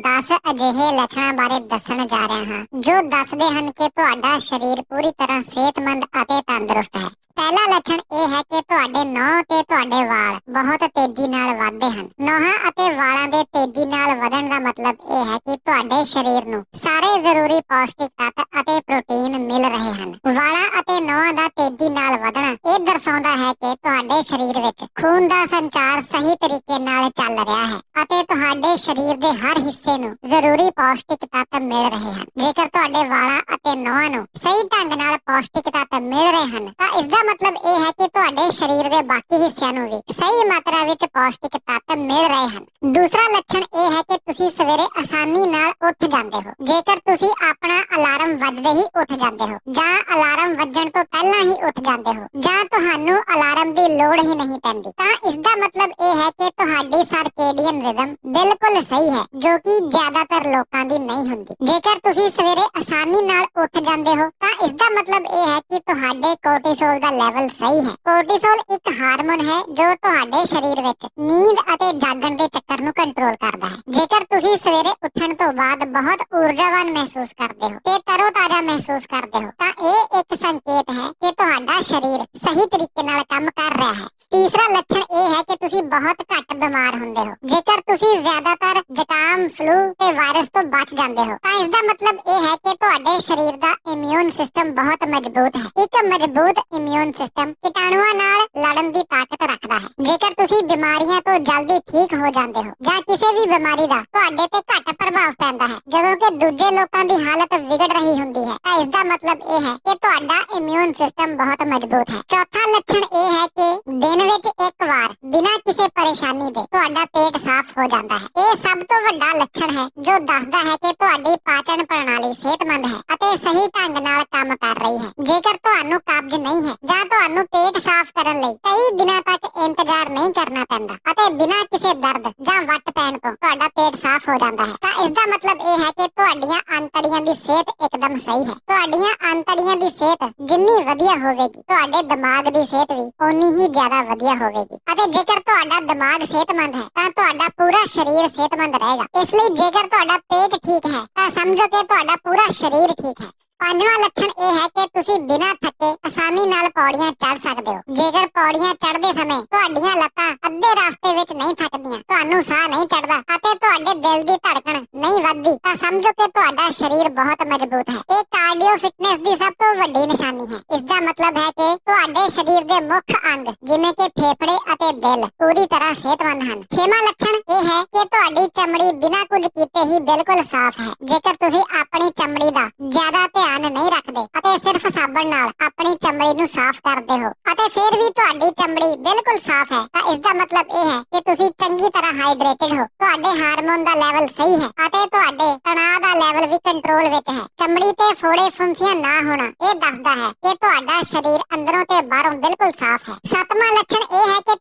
10 ਅਜਿਹੇ ਲੱਛਣਾਂ ਬਾਰੇ ਦੱਸਣ ਜਾ ਰਿਹਾ ਹਾਂ, ਜੋ ਦੱਸਦੇ ਹਨ ਕਿ ਤੁਹਾਡਾ ਸਰੀਰ ਪੂਰੀ ਤਰ੍ਹਾਂ ਸਿਹਤਮੰਦ ਅਤੇ ਤੰਦਰੁਸਤ ਹੈ। ਪਹਿਲਾ ਲੱਛਣ ਇਹ ਹੈ ਕਿ ਤੁਹਾਡੇ ਨਹੁੰ ਤੇ ਤੁਹਾਡੇ ਵਾਲ ਬਹੁਤ ਤੇਜ਼ੀ ਨਾਲ ਵਧਦੇ ਹਨ। ਨਹੁੰਾਂ ਅਤੇ ਵਾਲਾਂ ਦੇ ਤੇਜ਼ੀ ਨਾਲ ਵਧਣ ਦਾ ਮਤਲਬ ਇਹ ਹੈ ਕਿ ਤੁਹਾਡੇ ਸਰੀਰ ਨੂੰ ਸਾਰੇ ਜ਼ਰੂਰੀ ਪੌਸ਼ਟਿਕ ਤੱਤ ਅਤੇ ਪ੍ਰੋਟੀਨ ਮਿਲ ਰਹੇ ਹਨ। ਵਾਲਾਂ ਅਤੇ ਨਹੁੰਾਂ ਦਾ ਤੇਜ਼ੀ ਨਾਲ ਵਧਣਾ, ਇਹ ਦਰਸਾਉਂਦਾ ਹੈ ਕਿ ਤੁਹਾਡੇ ਸਰੀਰ ਵਿੱਚ ਖੂਨ ਦਾ ਸੰਚਾਰ ਸਹੀ ਤਰੀਕੇ ਨਾਲ ਚੱਲ ਰਿਹਾ ਹੈ ਅਤੇ ਤੁਹਾਡੇ ਸਰੀਰ ਦੇ ਹਰ ਹਿੱਸੇ ਨੂੰ ਜ਼ਰੂਰੀ ਪੌਸ਼ਟਿਕ ਤੱਤ ਮਿਲ ਰਹੇ ਹਨ। ਜੇਕਰ ਤੁਹਾਡੇ ਵਾਲਾਂ ਅਤੇ ਨਹੁੰਾਂ ਨੂੰ ਸਹੀ ਢੰਗ ਨਾਲ ਪੌਸ਼ਟਿਕ ਤੱਤ ਮਿਲ ਰਹੇ ਹਨ, ਤਾਂ ਇਸ ਦਾ ਮਤਲਬ ਇਹ ਹੈ ਕਿ ਤੁਹਾਡੇ ਸਰੀਰ ਦੇ ਬਾਕੀ ਹਿੱਸਿਆਂ ਨੂੰ ਵੀ ਸਹੀ ਮਾਤਰਾ ਵਿੱਚ ਪੌਸ਼ਟਿਕ ਤੱਤ ਮਿਲ ਰਹੇ ਹਨ। ਦੂਸਰਾ ਲੱਛਣ ਇਹ ਹੈ ਕਿ ਤੁਸੀਂ ਸਵੇਰੇ ਆਸਾਨੀ ਨਾਲ ਉੱਠ ਜਾਂਦੇ ਹੋ। ਜੇਕਰ ਤੁਸੀਂ ਆਪਣਾ ਅਲਾਰਮ ਵੱਜਦੇ ਹੀ ਉੱਠ ਜਾਂਦੇ ਹੋ ਜਾਂ ਅਲਾਰਮ ਵੱਜਣ ਤੋਂ ਪਹਿਲਾਂ ਹੀ ਉੱਠ ਜਾਂਦੇ ਹੋ, ਜਾਂ ਤੁਹਾਨੂੰ ਅਲਾਰਮ ਦੀ ਲੋੜ ਹੀ ਨਹੀਂ ਪੈਂਦੀ। ਤਾਂ ਇਸ ਦਾ ਮਤਲਬ ਇਹ ਹੈ ਕਿ ਤੁਹਾਡੀ ਸਰਕੇਡੀਅਨ ਰਿਦਮ ਬਿਲਕੁਲ ਸਹੀ ਹੈ, ਜੋ ਕਿ ਜ਼ਿਆਦਾਤਰ ਲੋਕਾਂ ਦੀ ਨਹੀਂ ਹੁੰਦੀ। ਜੇਕਰ ਤੁਸੀਂ ਸਵੇਰੇ ਆਸਾਨੀ ਨਾਲ ਉੱਠ ਜਾਂਦੇ ਹੋ, ਤਾਂ ਇਸ ਦਾ ਮਤਲਬ ਇਹ ਹੈ ਕਿ ਤੁਹਾਡੇ ਕੋਰਟੀਸੋਲ ਦਾ ਲੈਵਲ ਸਹੀ ਹੈ। ਕੋਰਟੀਸੋਲ ਇੱਕ ਹਾਰਮੋਨ ਹੈ, ਜੋ ਤੁਹਾਡੇ ਸਰੀਰ ਵਿੱਚ ਨੀਂਦ ਅਤੇ ਜਾਗਣ ਦੇ ਚੱਕਰ ਨੂੰ ਕੰਟਰੋਲ ਕਰਦਾ ਹੈ। ਜੇਕਰ ਤੁਸੀਂ ਸਵੇਰੇ ਉੱਠਣ ਤੋਂ ਬਾਅਦ ਬਹੁਤ ਊਰਜਾਵਾਨ ਮਹਿਸੂਸ ਕਰਦੇ ਹੋ ਤੇ ਤਰੋਤਾਜ਼ਾ ਮਹਿਸੂਸ ਕਰਦੇ ਹੋ, ਤਾਂ ਇਹ ਇੱਕ ਸੰਕੇਤ ਹੈ ਕਿ ਤੁਹਾਡਾ ਸਰੀਰ ਸਹੀ ਤਰੀਕੇ ਨਾਲ ਕੰਮ ਕਰ ਰਿਹਾ ਹੈ। ਤੀਸਰਾ ਲੱਛਣ ਇਹ ਹੈ ਕਿ ਤੁਸੀਂ ਬਹੁਤ ਘੱਟ ਬਿਮਾਰ ਹੁੰਦੇ ਹੋ। ਜੇਕਰ ਤੁਸੀਂ ਜ਼ਿਆਦਾਤਰ ਜ਼ੁਕਾਮ ਫਲੂ ਤੇ ਵਾਇਰਸ ਤੋਂ ਬਚ ਜਾਂਦੇ ਹੋ, ਤਾਂ ਇਸ ਦਾ ਮਤਲਬ ਇਹ ਹੈ ਕਿ ਤੁਹਾਡੇ ਸਰੀਰ ਦਾ ਇਮਿਊਨ ਸਿਸਟਮ ਬਹੁਤ ਮਜ਼ਬੂਤ ਹੈ। ਇੱਕ ਮਜ਼ਬੂਤ ਇਮਿਊਨ ਸਿਸਟਮ ਕੀਟਾਣੂਆਂ ਨਾਲ ਲੜਨ ਦੀ ਤਾਕਤ ਰੱਖਦਾ ਹੈ। ਜੇਕਰ ਤੁਸੀਂ ਬਿਮਾਰੀਆਂ ਤੋਂ ਜਲਦੀ ਠੀਕ ਹੋ ਜਾਂਦੇ ਹੋ ਜਾਂ ਕਿਸੇ ਵੀ ਬਿਮਾਰੀ ਦਾ ਤੁਹਾਡੇ ਤੇ ਘੱਟ ਪ੍ਰਭਾਵ ਪੈਂਦਾ ਹੈ, ਜਦੋਂ ਕਿ ਦੂਜੇ ਲੋਕਾਂ ਦੀ ਹਾਲਤ ਵਿਗੜ ਰਹੀ ਹੁੰਦੀ ਹੈ, ਤਾਂ ਇਸ ਦਾ ਮਤਲਬ ਇਹ ਹੈ ਕਿ ਤੁਹਾਡਾ ਇਮਿਊਨ ਸਿਸਟਮ ਬਹੁਤ ਮਜ਼ਬੂਤ ਹੈ। ਚੌਥਾ ਲੱਛਣ ਇਹ ਹੈ ਕਿ ਦਿਨ ਵਿੱਚ ਇੱਕ ਵਾਰ ਬਿਨਾਂ ਕਿਸੇ ਪਰੇਸ਼ਾਨੀ ਦੇ ਤੁਹਾਡਾ ਪੇਟ ਸਾਫ਼ ਹੋ ਜਾਂਦਾ ਹੈ। ਇਹ ਸਭ ਤੋਂ ਵੱਡਾ ਲੱਛਣ ਹੈ, ਜੋ ਦੱਸਦਾ ਹੈ ਕਿ ਤੁਹਾਡੀ ਪਾਚਨ ਪ੍ਰਣਾਲੀ ਸਿਹਤਮੰਦ ਹੈ ਅਤੇ ਸਹੀ ਢੰਗ ਨਾਲ ਕੰਮ ਕਰ ਰਹੀ ਹੈ। ਜੇਕਰ ਤੁਹਾਨੂੰ ਕਬਜ਼ ਨਹੀਂ ਹੈ ਜਾਂ ਤੁਹਾਨੂੰ ਪੇਟ ਸਾਫ਼ ਕਰਨ ਲਈ ਕਈ ਦਿਨਾਂ ਤੱਕ ਇੰਤਜ਼ਾਰ ਨਹੀਂ ਕਰਨਾ ਪੈਂਦਾ ਅਤੇ ਬਿਨਾਂ ਕਿਸੇ ਦਰਦ ਜਾਂ ਵੱਟ ਪੈਣ ਤੋਂ ਤੁਹਾਡਾ ਪੇਟ ਸਾਫ਼ ਹੋ ਜਾਂਦਾ ਹੈ, ਤਾਂ ਇਸ ਦਾ ਮਤਲਬ ਇਹ ਹੈ ਕਿ ਤੁਹਾਡੀਆਂ ਅੰਤੜੀਆਂ ਦੀ ਸਿਹਤ ਇੱਕਦਮ ਸਹੀ ਹੈ। ਤੁਹਾਡੀਆਂ ਅੰਤੜੀਆਂ ਦੀ ਸਿਹਤ ਜਿੰਨੀ ਵਧੀਆ ਹੋਵੇਗੀ, ਤੁਹਾਡੇ ਦਿਮਾਗ ਦੀ ਸਿਹਤ ਵੀ ਓਨੀ ਹੀ ਜ਼ਿਆਦਾ ਵਧੀਆ ਹੋਵੇਗੀ। ਅਤੇ ਜੇਕਰ ਤੁਹਾਡਾ ਦਿਮਾਗ ਸਿਹਤਮੰਦ ਹੈ, ਤਾਂ ਤੁਹਾਡਾ ਪੂਰਾ ਸਰੀਰ ਸਿਹਤਮੰਦ ਰਹੇਗਾ। ਇਸ ਲਈ ਜੇਕਰ ਤੁਹਾਡਾ ਪੇਟ ਠੀਕ ਹੈ, ਤਾਂ ਸਮਝੋ ਕਿ ਤੁਹਾਡਾ ਪੂਰਾ ਸਰੀਰ ਠੀਕ ਹੈ। ਪੰਜਵਾਂ ਲੱਛਣ ਇਹ ਹੈ ਕਿ ਤੁਸੀਂ ਬਿਨਾਂ ਥੱਕੇ ਆਸਾਨੀ ਨਾਲ ਪੌੜੀਆਂ ਚੜ ਸਕਦੇ ਹੋ। ਜੇਕਰ ਪੌੜੀਆਂ ਚੜ੍ਹਦੇ ਸਮੇਂ ਤੁਹਾਡੀਆਂ ਲੱਤਾਂ ਅੱਧੇ ਰਸਤੇ ਵਿੱਚ ਨਹੀਂ ਥੱਕਦੀਆਂ, ਤੁਹਾਨੂੰ ਸਾਹ ਨਹੀਂ ਚੜਦਾ ਅਤੇ ਤੁਹਾਡੇ ਦਿਲ ਦੀ ਧੜਕਣ ਨਹੀਂ ਵੱਧਦੀ, ਤਾਂ ਸਮਝੋ ਕਿ ਤੁਹਾਡਾ ਸਰੀਰ ਬਹੁਤ ਮਜ਼ਬੂਤ ਹੈ। ਇਹ ਕਾਰਡੀਓ ਫਿਟਨੈਸ ਦੀ ਸਭ ਤੋਂ ਵੱਡੀ ਨਿਸ਼ਾਨੀ ਹੈ। ਇਸ ਦਾ ਮਤਲਬ ਹੈ ਕਿ ਤੁਹਾਡੇ ਸਰੀਰ ਦੇ ਮੁੱਖ ਅੰਗ, ਜਿਵੇਂ ਕਿ ਫੇਫੜੇ ਅਤੇ ਦਿਲ, ਪੂਰੀ ਤਰ੍ਹਾਂ ਸਿਹਤਮੰਦ ਹਨ। ਛੇਵਾਂ ਲੱਛਣ ਇਹ ਹੈ ਕਿ ਤੁਹਾਡੀ ਚਮੜੀ ਬਿਨਾਂ ਕੁਝ ਕੀਤੇ ਹੀ ਬਿਲਕੁਲ ਸਾਫ਼ ਹੈ। ਜੇਕਰ ਤੁਸੀਂ ਆਪਣੀ ਚਮੜੀ ਦਾ ਜ਼ਿਆਦਾ ਧਿਆਨ ਨਹੀਂ ਰੱਖਦੇ ਅਤੇ ਸਿਰਫ ਸਾਬਣ ਨਾਲ ਆਪਣੀ ਚਮੜੀ ਨੂੰ ਸਾਫ਼ ਕਰਦੇ ਹੋ ਅਤੇ ਫਿਰ ਵੀ ਤੁਹਾਡੀ ਚਮੜੀ ਬਿਲਕੁਲ ਸਾਫ਼ ਹੈ। ਤਾਂ ਇਸ ਦਾ ਮਤਲਬ ਇਹ ਹੈ ਕਿ ਤੁਸੀਂ ਚੰਗੀ ਤਰ੍ਹਾਂ ਹਾਈਡਰੇਟਡ ਹੋ। ਤੁਹਾਡੇ ਹਾਰਮੋਨ ਦਾ ਲੈਵਲ ਸਹੀ ਹੈ ਅਤੇ ਤੁਹਾਡੇ ਤਣਾਅ ਦਾ ਲੈਵਲ ਵੀ ਕੰਟਰੋਲ ਵਿੱਚ ਹੈ। ਚਮੜੀ ਤੇ ਫੋੜੇ ਫੁੰਸੀਆਂ ਨਾ ਹੋਣਾ ਇਹ ਦੱਸਦਾ ਹੈ ਕਿ ਤੁਹਾਡਾ ਸਰੀਰ ਅੰਦਰੋਂ ਤੇ ਬਾਹਰੋਂ ਬਿਲਕੁਲ ਸਾਫ਼ ਹੈ। ਸੱਤਵਾਂ ਲੱਛਣ ਇਹ ਹੈ ਕਿ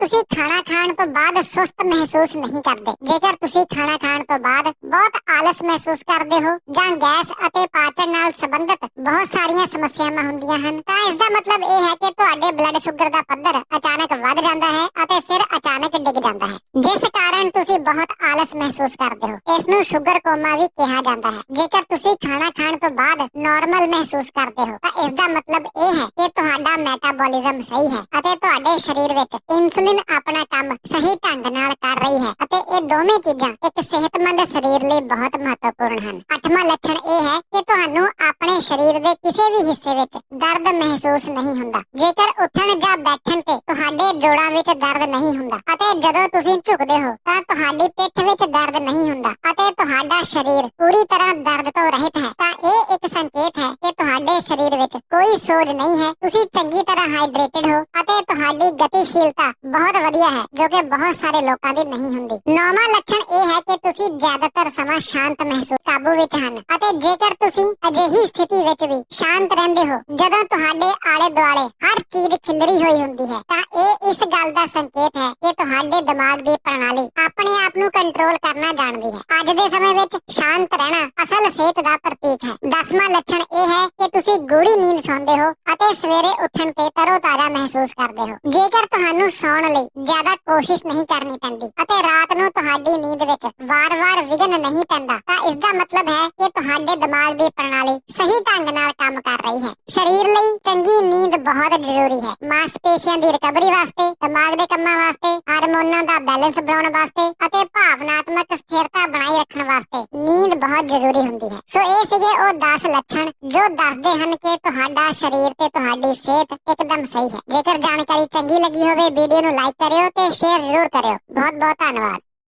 ਬਾਅਦ ਸੁਸਤ ਮਹਿਸੂਸ ਨਹੀਂ ਕਰਦੇ। ਜੇਕਰ ਤੁਸੀਂ ਖਾਣਾ ਖਾਣ ਤੋਂ ਬਾਅਦ ਬਹੁਤ ਆਲਸ ਮਹਿਸੂਸ ਕਰਦੇ ਹੋ ਜਾਂ ਗੈਸ ਅਤੇ ਪਾਚਨ ਨਾਲ ਸੰਬੰਧਿਤ ਬਹੁਤ ਸਾਰੀਆਂ ਸਮੱਸਿਆਵਾਂ ਹੁੰਦੀਆਂ ਹਨ, ਤਾਂ ਇਸ ਦਾ ਮਤਲਬ ਇਹ ਹੈ ਕਿ ਤੁਹਾਡੇ ਬਲੱਡ ਸ਼ੂਗਰ ਦਾ ਪੱਧਰ ਅਚਾਨਕ ਵੱਧ ਜਾਂਦਾ ਹੈ ਅਤੇ ਫਿਰ ਅਚਾਨਕ ਡਿੱਗ ਜਾਂਦਾ ਹੈ। ਜਿਸ ਕਾਰਨ ਤੁਸੀਂ ਬਹੁਤ ਆਲਸ ਮਹਿਸੂਸ ਕਰਦੇ ਹੋ। ਇਸ ਨੂੰ ਸ਼ੂਗਰ ਕੋਮਾ ਵੀ ਕਿਹਾ ਜਾਂਦਾ ਹੈ। ਜੇਕਰ ਤੁਸੀਂ ਖਾਣਾ ਖਾਣ ਤੋਂ ਬਾਅਦ ਨਾਰਮਲ ਮਹਿਸੂਸ ਕਰਦੇ ਹੋ, ਤਾਂ ਇਸ ਦਾ ਮਤਲਬ ਇਹ ਹੈ ਕਿ ਤੁਹਾਡਾ ਮੈਟਾਬੋਲਿਜ਼ਮ ਸਹੀ ਹੈ ਅਤੇ ਤੁਹਾਡੇ ਸਰੀਰ ਵਿੱਚ ਇਨਸੂਲਿਨ ਆਪਣਾ ਕੰਮ ਸਹੀ ਢੰਗ ਨਾਲ ਕਰ ਰਹੀ ਹੈ ਅਤੇ ਇਹ ਦੋਵੇਂ ਚੀਜ਼ਾਂ ਇੱਕ ਸਿਹਤਮੰਦ ਸਰੀਰ ਲਈ ਬਹੁਤ ਮਹੱਤਵਪੂਰਨ ਹਨ। ਅੱਠਵਾਂ ਲੱਛਣ ਇਹ ਹੈ ਕਿ ਤੁਹਾਨੂੰ ਆਪਣੇ ਸਰੀਰ ਦੇ ਕਿਸੇ ਵੀ ਹਿੱਸੇ ਵਿੱਚ ਦਰਦ ਮਹਿਸੂਸ ਨਹੀਂ ਹੁੰਦਾ। ਜੇਕਰ ਉੱਠਣ ਜਾਂ ਬੈਠਣ ਤੇ ਤੁਹਾਡੇ ਜੋੜਾਂ ਵਿੱਚ ਦਰਦ ਨਹੀਂ ਹੁੰਦਾ ਅਤੇ ਜਦੋਂ ਤੁਸੀਂ ਝੁਕਦੇ ਹੋ ਤਾਂ ਤੁਹਾਡੀ ਪਿੱਠ ਵਿੱਚ ਦਰਦ ਨਹੀਂ ਹੁੰਦਾ ਅਤੇ ਤੁਹਾਡਾ ਸਰੀਰ ਪੂਰੀ ਤਰ੍ਹਾਂ ਦਰਦ ਤੋਂ ਰਹਿਤ ਹੈ, ਤਾਂ ਇਹ ਇੱਕ ਸੰਕੇਤ ਹੈ ਕਿ ਤੁਹਾਡੇ ਸਰੀਰ ਵਿੱਚ ਕੋਈ ਸੋਜ ਨਹੀਂ ਹੈ। ਤੁਸੀਂ ਚੰਗੀ ਤਰ੍ਹਾਂ ਹਾਈਡਰੇਟਡ ਹੋ ਅਤੇ ਤੁਹਾਡੀ ਗਤੀਸ਼ੀਲਤਾ ਬਹੁਤ ਵਧੀਆ ਹੈ, ਜੋ ਕਿ ਬਹੁਤ ਸਾਰੇ ਲੋਕਾਂ ਦੀ ਨਹੀਂ ਹੁੰਦੀ। ਨੌਵਾਂ ਲੱਛਣ ਇਹ ਹੈ ਕਿ ਤੁਸੀਂ ਜ਼ਿਆਦਾਤਰ ਸਮਾਂ ਸ਼ਾਂਤ ਮਹਿਸੂਸ ਕਾਬੂ ਵਿੱਚ ਹਨ ਅਤੇ ਜੇਕਰ ਤੁਸੀਂ ਅਜਿਹੀ ਸਥਿਤੀ ਵਿੱਚ ਵੀ ਸ਼ਾਂਤ ਰਹਿੰਦੇ ਹੋ, ਜਦੋਂ ਤੁਹਾਡੇ ਆਲੇ ਦੁਆਲੇ ਹਰ ਚੀਜ਼ ਖਿਲਰੀ ਹੋਈ ਹੁੰਦੀ ਹੈ, ਤਾਂ ਇਹ ਇਸ ਗੱਲ ਦਾ ਸੰਕੇਤ ਹੈ ਕਿ ਤੁਹਾਡੇ ਦਿਮਾਗ ਦੀ ਪ੍ਰਣਾਲੀ ਆਪਣੇ ਆਪ ਨੂੰ ਕੰਟਰੋਲ ਕਰਨਾ ਜਾਣਦੀ ਹੈ। ਅੱਜ ਦੇ ਸਮੇਂ ਵਿੱਚ ਸ਼ਾਂਤ ਰਹਿਣਾ ਅਸਲ ਸਿਹਤ ਦਾ ਪ੍ਰਤੀਕ ਹੈ। ਦਸਵਾਂ ਲੱਛਣ ਇਹ ਹੈ ਕਿ ਤੁਸੀਂ ਗੂੜੀ ਨੀਂਦ ਸੌਂਦੇ ਹੋ ਅਤੇ ਸਵੇਰੇ ਉੱਠਣ ਤੇ ਤਰੋਤਾਜ਼ਾ ਮਹਿਸੂਸ ਕਰਦੇ ਹੋ। ਜੇਕਰ ਤੁਹਾਨੂੰ ਸੌਣ ਲਈ ਜ਼ਿਆਦਾ ਕੋਸ਼ਿਸ਼ ਨਹੀਂ ਕਰਨੀ ਪੈਂਦੀ। ਅਤੇ ਰਾਤ ਨੂੰ ਤੁਹਾਡੀ ਨੀਂਦ ਵਿੱਚ ਵਾਰ-ਵਾਰ ਵਿਘਨ ਨਹੀਂ ਪੈਂਦਾ। ਤਾਂ ਇਸ ਦਾ ਮਤਲਬ ਹੈ ਕਿ ਤੁਹਾਡੇ ਦਿਮਾਗ ਦੀ ਪ੍ਰਣਾਲੀ ਸਹੀ ਢੰਗ ਨਾਲ ਕੰਮ ਕਰ ਰਹੀ ਹੈ। ਸਰੀਰ ਲਈ ਚੰਗੀ ਨੀਂਦ ਬਹੁਤ ਜ਼ਰੂਰੀ ਹੈ। ਮਾਸਪੇਸ਼ੀਆਂ ਦੀ ਰਿਕਵਰੀ ਵਾਸਤੇ, ਦਿਮਾਗ ਦੇ ਕੰਮਾਂ ਵਾਸਤੇ, ਹਾਰਮੋਨਾਂ ਦਾ ਬੈਲੈਂਸ ਬਣਾਉਣ ਵਾਸਤੇ ਅਤੇ ਭਾਵਨਾਤਮਕ ਸਥਿਰਤਾ ਬਣਾਈ ਰੱਖਣ ਵਾਸਤੇ ਨੀਂਦ ਬਹੁਤ ਜ਼ਰੂਰੀ ਹੁੰਦੀ ਹੈ। ਸੋ ਇਹ ਸੀਗੇ ਉਹ 10 ਲੱਛਣ ਜੋ ਦੱਸਦੇ ਹਨ ਕਿ ਤੁਹਾਡਾ ਸਰੀਰ ਤੇ ਤੁਹਾਡੀ ਸਿਹਤ ਇੱਕਦਮ ਸਹੀ ਹੈ। ਜੇਕਰ ਜਾਣਕਾਰੀ ਚੰਗੀ ਲੱਗੀ ਹੋਵੇ, ਵੀਡੀਓ ਨੂੰ ਲਾਈਕ ਕਰਿਓ ਤੇ ਸ਼ੇਅਰ ਜ਼ਰੂਰ ਕਰਿਓ ਬਹੁਤ ਬਹੁਤ ਧੰਨਵਾਦ